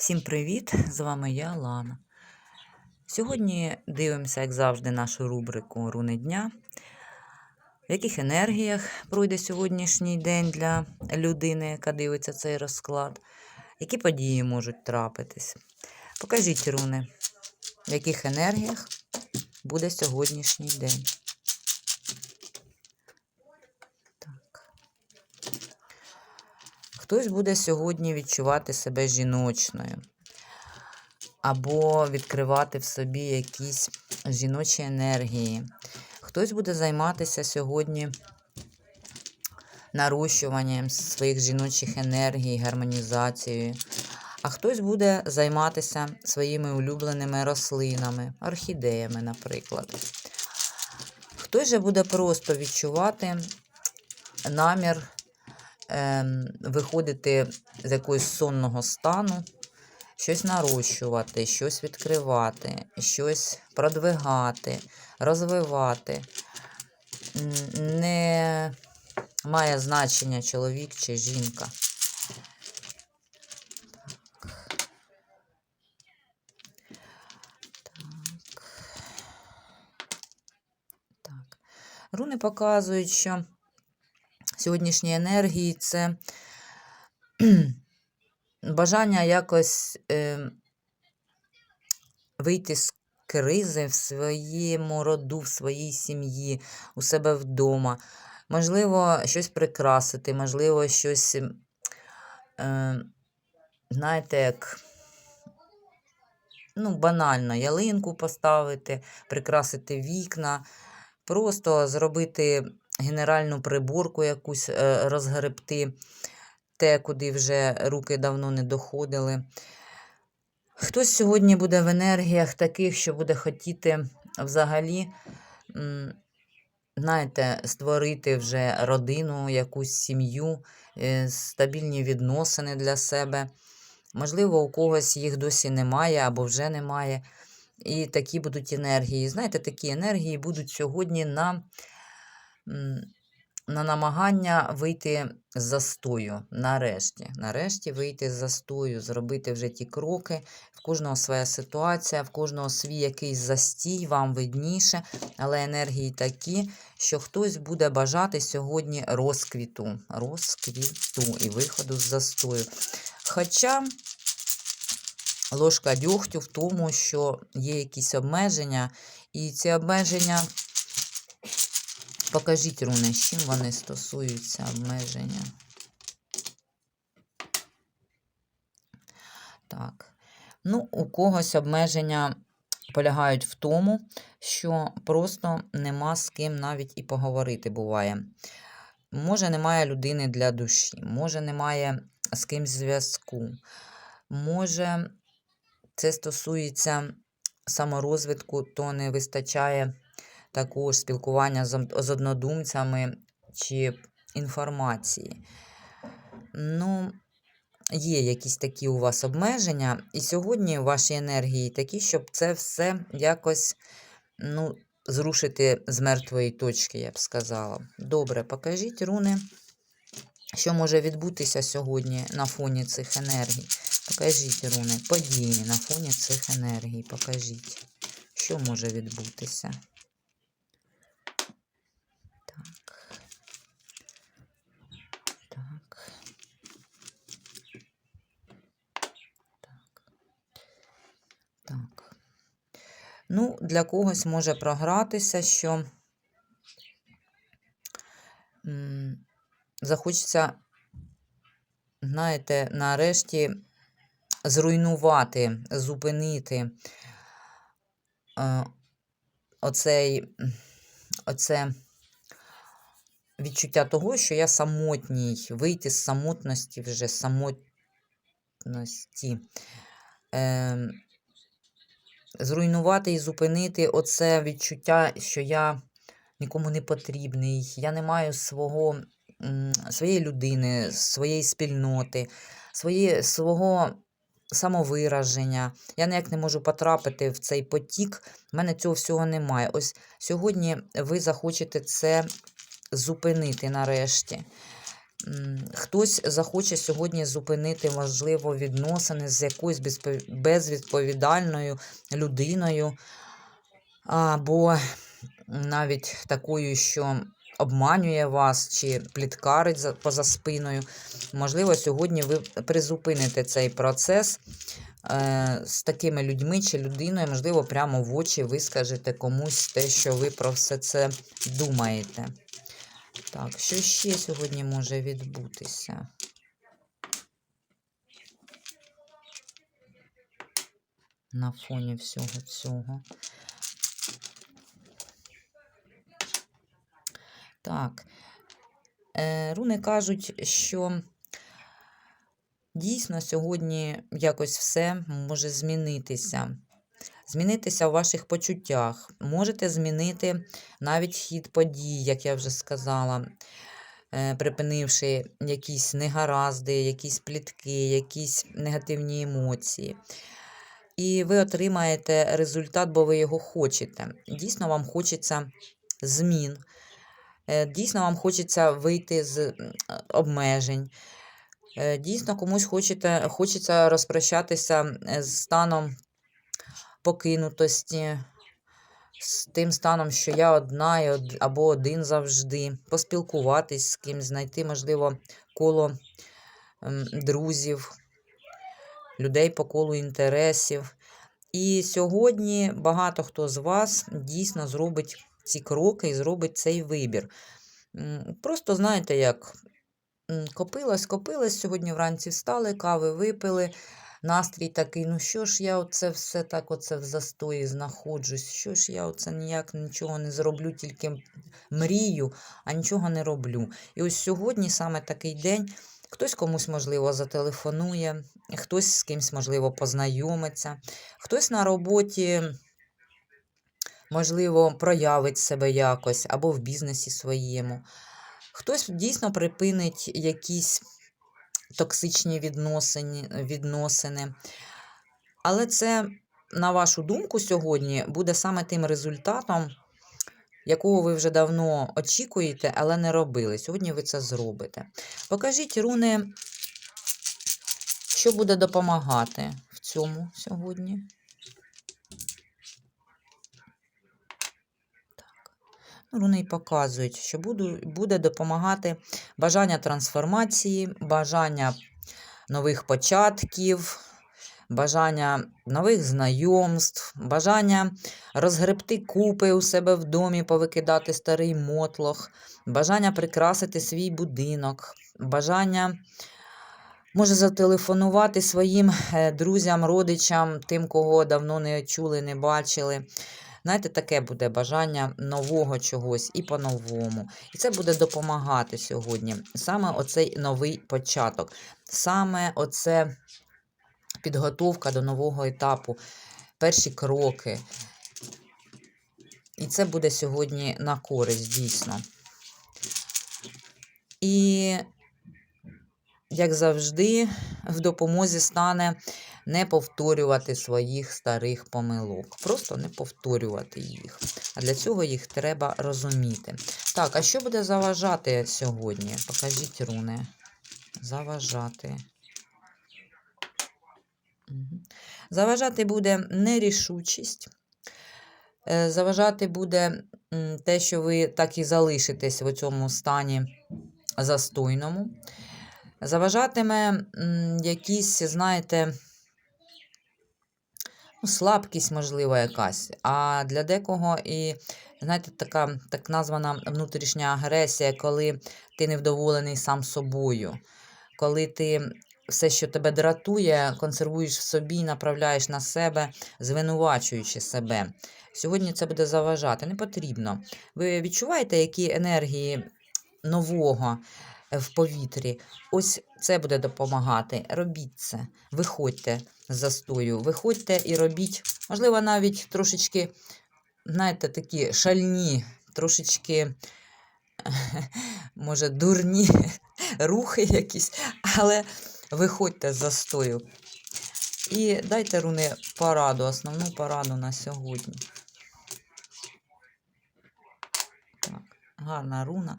Всім привіт! З вами я, Лана. Сьогодні дивимося, як завжди, нашу рубрику Руни дня. В яких енергіях пройде сьогоднішній день для людини, яка дивиться цей розклад? Які події можуть трапитись? Покажіть руни, в яких енергіях буде сьогоднішній день. Хтось буде сьогодні відчувати себе жіночною, або відкривати в собі якісь жіночі енергії. Хтось буде займатися сьогодні нарощуванням своїх жіночих енергій, гармонізацією. А хтось буде займатися своїми улюбленими рослинами, орхідеями, наприклад. Хтось же буде просто відчувати намір виходити з якогось сонного стану, щось нарощувати, щось відкривати, щось продвигати, розвивати. Не має значення чоловік чи жінка. Руни показують, що сьогоднішні енергії це бажання якось е, вийти з кризи в своєму роду, в своїй сім'ї, у себе вдома. Можливо, щось прикрасити, можливо, щось, е, знаєте, як. Ну, банально, ялинку поставити, прикрасити вікна, просто зробити генеральну приборку якусь е, розгребти, те, куди вже руки давно не доходили. Хтось сьогодні буде в енергіях таких, що буде хотіти взагалі, знаєте, створити вже родину, якусь сім'ю, е, стабільні відносини для себе. Можливо, у когось їх досі немає або вже немає. І такі будуть енергії. Знаєте, такі енергії будуть сьогодні на, на намагання вийти з застою. Нарешті. Нарешті вийти з застою, зробити вже ті кроки. В кожного своя ситуація, в кожного свій якийсь застій, вам видніше, але енергії такі, що хтось буде бажати сьогодні розквіту, розквіту і виходу з застою. Хоча ложка дьогтю в тому, що є якісь обмеження, і ці обмеження, покажіть руни, з чим вони стосуються обмеження. Так. Ну, у когось обмеження полягають в тому, що просто нема з ким навіть і поговорити буває. Може, немає людини для душі, може, немає з ким зв'язку. Може, це стосується саморозвитку, то не вистачає такого ж спілкування з однодумцями чи інформації. Ну, є якісь такі у вас обмеження, і сьогодні ваші енергії такі, щоб це все якось ну, зрушити з мертвої точки, я б сказала. Добре, покажіть руни, що може відбутися сьогодні на фоні цих енергій. Покажіть руни, події на фоні цих енергій. Покажіть, що може відбутися. Так. Так. Так. Так. Ну, для когось може програтися, що захочеться, знаєте, нарешті зруйнувати, зупинити е, оцей, оце відчуття того, що я самотній, вийти з самотності вже самотності. Е, зруйнувати і зупинити оце відчуття, що я нікому не потрібний, я не маю свого, своєї людини, своєї спільноти, своє, свого самовираження. Я ніяк не можу потрапити в цей потік. У мене цього всього немає. Ось сьогодні ви захочете це зупинити нарешті. Хтось захоче сьогодні зупинити, можливо, відносини з якоюсь безвідповідальною людиною, або навіть такою, що обманює вас чи пліткарить поза спиною. Можливо, сьогодні ви призупините цей процес е, з такими людьми чи людиною, можливо, прямо в очі ви скажете комусь те, що ви про все це думаєте. Так, що ще сьогодні може відбутися? На фоні всього цього. Так. Е, руни кажуть, що дійсно сьогодні якось все може змінитися. Змінитися в ваших почуттях. Можете змінити навіть хід подій, як я вже сказала, е, припинивши якісь негаразди, якісь плітки, якісь негативні емоції. І ви отримаєте результат, бо ви його хочете. Дійсно, вам хочеться змін. Е, Дійсно, вам хочеться вийти з обмежень. Е, Дійсно, комусь хочете, хочеться розпрощатися з станом покинутості, з тим станом, що я одна або один завжди, поспілкуватись з кимсь, знайти, можливо, коло ем, друзів, людей по колу інтересів. І сьогодні багато хто з вас дійсно зробить ці кроки і зробить цей вибір. Просто знаєте, як копилось, копилось, сьогодні вранці встали, кави випили. Настрій такий, ну що ж я оце все так оце в застої знаходжусь, що ж я оце ніяк нічого не зроблю, тільки мрію, а нічого не роблю. І ось сьогодні саме такий день, хтось комусь, можливо, зателефонує, хтось з кимсь, можливо, познайомиться, хтось на роботі, можливо, проявить себе якось або в бізнесі своєму. Хтось дійсно припинить якісь токсичні відносини. Але це, на вашу думку, сьогодні буде саме тим результатом, якого ви вже давно очікуєте, але не робили. Сьогодні ви це зробите. Покажіть, руни, що буде допомагати в цьому сьогодні. Так. Ну, Руни показують, що буду, буде допомагати бажання трансформації, бажання нових початків, бажання нових знайомств, бажання розгребти купи у себе в домі, повикидати старий мотлох, бажання прикрасити свій будинок, бажання. Може зателефонувати своїм е, друзям, родичам, тим, кого давно не чули, не бачили. Знаєте, таке буде бажання нового чогось і по-новому. І це буде допомагати сьогодні. Саме оцей новий початок, саме оце підготовка до нового етапу, перші кроки. І це буде сьогодні на користь, дійсно. І, як завжди, в допомозі стане не повторювати своїх старих помилок. Просто не повторювати їх. А для цього їх треба розуміти. Так, а що буде заважати сьогодні? Покажіть руни. Заважати. Заважати буде нерішучість. Е, Заважати буде те, що ви так і залишитесь в цьому стані застойному. Заважатиме якісь, знаєте, ну, слабкість, можливо, якась. А для декого і, знаєте, така так названа внутрішня агресія, коли ти невдоволений сам собою, коли ти все, що тебе дратує, консервуєш в собі направляєш на себе, звинувачуючи себе. Сьогодні це буде заважати. Не потрібно. Ви відчуваєте, які енергії нового в повітрі? Ось це буде допомагати. Робіть це. Виходьте з застою, виходьте і робіть, можливо, навіть трошечки, знаєте, такі шальні, трошечки, може, дурні рухи якісь, але виходьте з застою. І дайте руни пораду, основну пораду на сьогодні. Так, гарна руна.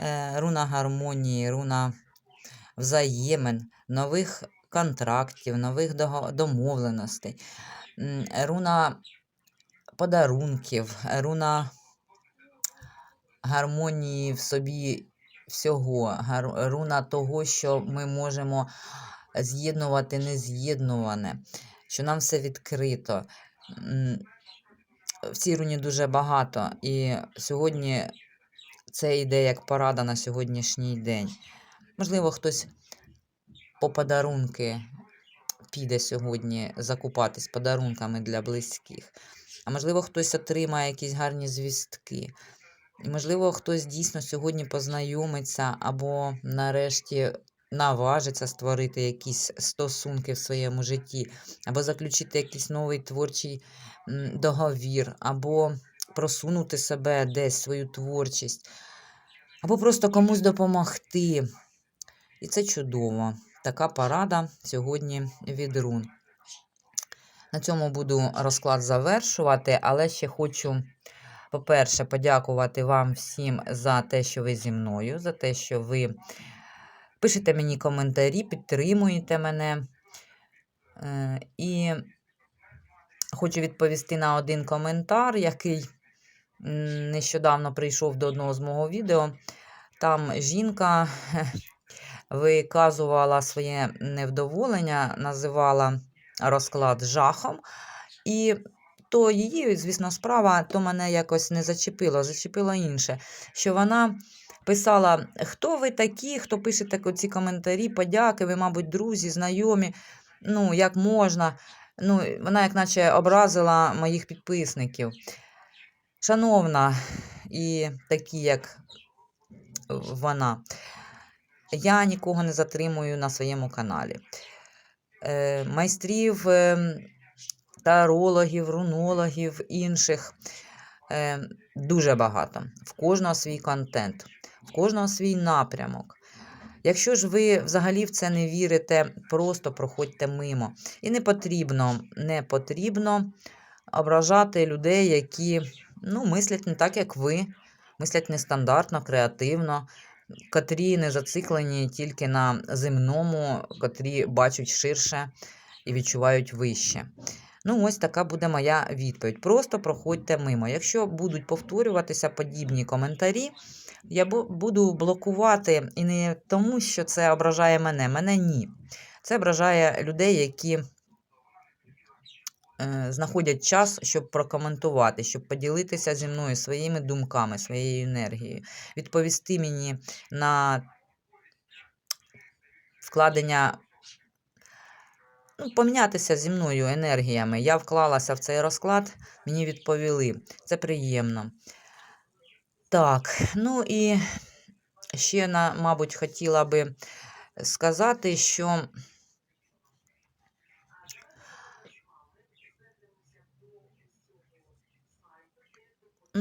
Е, руна гармонії, руна взаємин, нових контрактів, нових домовленостей, руна подарунків, руна гармонії в собі всього, руна того, що ми можемо з'єднувати нез'єднуване, що нам все відкрито. В цій руні дуже багато, і сьогодні це йде як порада на сьогоднішній день. Можливо, хтось по подарунки піде сьогодні закупатись подарунками для близьких. А можливо, хтось отримає якісь гарні звістки. І, можливо, хтось дійсно сьогодні познайомиться або нарешті наважиться створити якісь стосунки в своєму житті, або заключити якийсь новий творчий договір, або просунути себе десь свою творчість, або просто комусь допомогти. І це чудово. Така порада сьогодні від рун. На цьому буду розклад завершувати, але ще хочу, по-перше, подякувати вам всім за те, що ви зі мною, за те, що ви пишете мені коментарі, підтримуєте мене. Е, І хочу відповісти на один коментар, який нещодавно прийшов до одного з мого відео. Там жінка виказувала своє невдоволення, називала розклад жахом. І то її, звісно, справа, то мене якось не зачепило, зачепило інше. Що вона писала, хто ви такі, хто пишете ці коментарі, подяки, ви, мабуть, друзі, знайомі. Ну, як можна. Ну, вона, як наче, образила моїх підписників. Шановна, і такі, як вона, я нікого не затримую на своєму каналі. Е, майстрів, е, тарологів, рунологів, інших е, дуже багато. В кожного свій контент, в кожного свій напрямок. Якщо ж ви взагалі в це не вірите, просто проходьте мимо. І не потрібно, не потрібно ображати людей, які ну, мислять не так, як ви, мислять нестандартно, креативно, котрі не зациклені тільки на земному, котрі бачать ширше і відчувають вище. Ну, ось така буде моя відповідь. Просто проходьте мимо. Якщо будуть повторюватися подібні коментарі, я буду блокувати і не тому, що це ображає мене. Мене ні. Це ображає людей, які знаходять час, щоб прокоментувати, щоб поділитися зі мною своїми думками, своєю енергією, відповісти мені на вкладення. Ну, помінятися зі мною енергіями. Я вклалася в цей розклад, мені відповіли. Це приємно. Так, ну і ще, мабуть, хотіла би сказати, що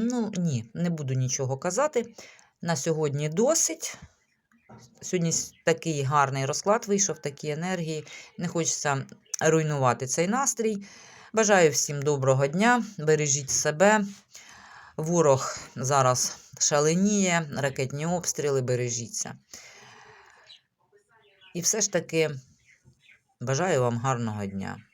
ну, ні, не буду нічого казати. На сьогодні досить. Сьогодні такий гарний розклад вийшов, такі енергії. Не хочеться руйнувати цей настрій. Бажаю всім доброго дня, бережіть себе. Ворог зараз шаленіє, ракетні обстріли, бережіться. І все ж таки бажаю вам гарного дня.